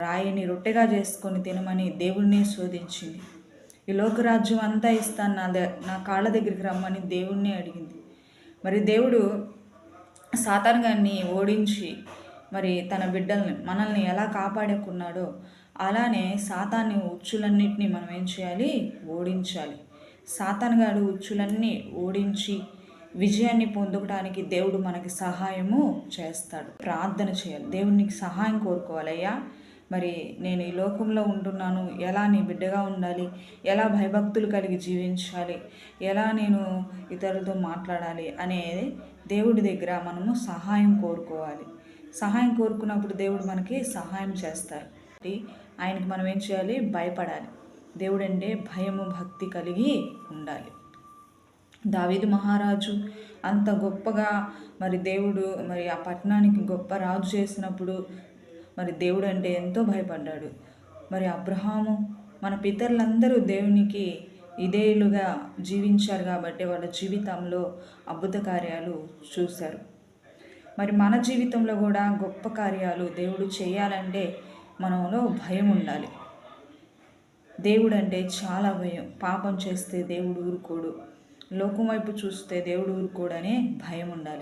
రాయిని రొట్టెగా చేసుకొని తినమని దేవుణ్ణి శోధించింది. ఈ లోకరాజ్యం అంతా ఇస్తాను నా ద నా కాళ్ళ దగ్గరికి రమ్మని దేవుణ్ణి అడిగింది. మరి దేవుడు సాతాన్ గారిని ఓడించి మరి తన బిడ్డల్ని మనల్ని ఎలా కాపాడుకున్నాడో అలానే సాతాన్ని ఉచ్చులన్నింటినీ మనం ఏం చేయాలి? ఓడించాలి. సాతాన్ గారు ఉచ్చులన్నీ ఓడించి విజయాన్ని పొందుకోవడానికి దేవుడు మనకి సహాయము చేస్తాడు. ప్రార్థన చేయాలి. దేవునికి సహాయం కోరుకోవాలయ్యా. మరి నేను ఈ లోకంలో ఉంటున్నాను. ఎలా నీ బిడ్డగా ఉండాలి? ఎలా భయభక్తులు కలిగి జీవించాలి? ఎలా నేను ఇతరులతో మాట్లాడాలి? అనేది దేవుడి దగ్గర మనము సహాయం కోరుకోవాలి. సహాయం కోరుకున్నప్పుడు దేవుడు మనకి సహాయం చేస్తారు ఆయనకి మనం ఏం చేయాలి? భయపడాలి. దేవుడు అంటే భయము భక్తి కలిగి ఉండాలి. దావీదు మహారాజు అంత గొప్పగా మరి దేవుడు మరి ఆ పట్టణానికి గొప్ప రాజు చేసినప్పుడు మరి దేవుడు అంటే ఎంతో భయపడ్డాడు. మరి అబ్రహాము మన పితరులందరూ దేవునికి ఇదేలుగా జీవించారు కాబట్టి వాళ్ళ జీవితంలో అద్భుత కార్యాలు చూశారు. మరి మన జీవితంలో కూడా గొప్ప కార్యాలు దేవుడు చేయాలంటే మనలో భయం ఉండాలి. దేవుడు అంటే చాలా భయం. పాపం చేస్తే దేవుడు ఊరుకోడు. లోకం వైపు చూస్తే దేవుడు ఊరుకోడనే భయం ఉండాలి.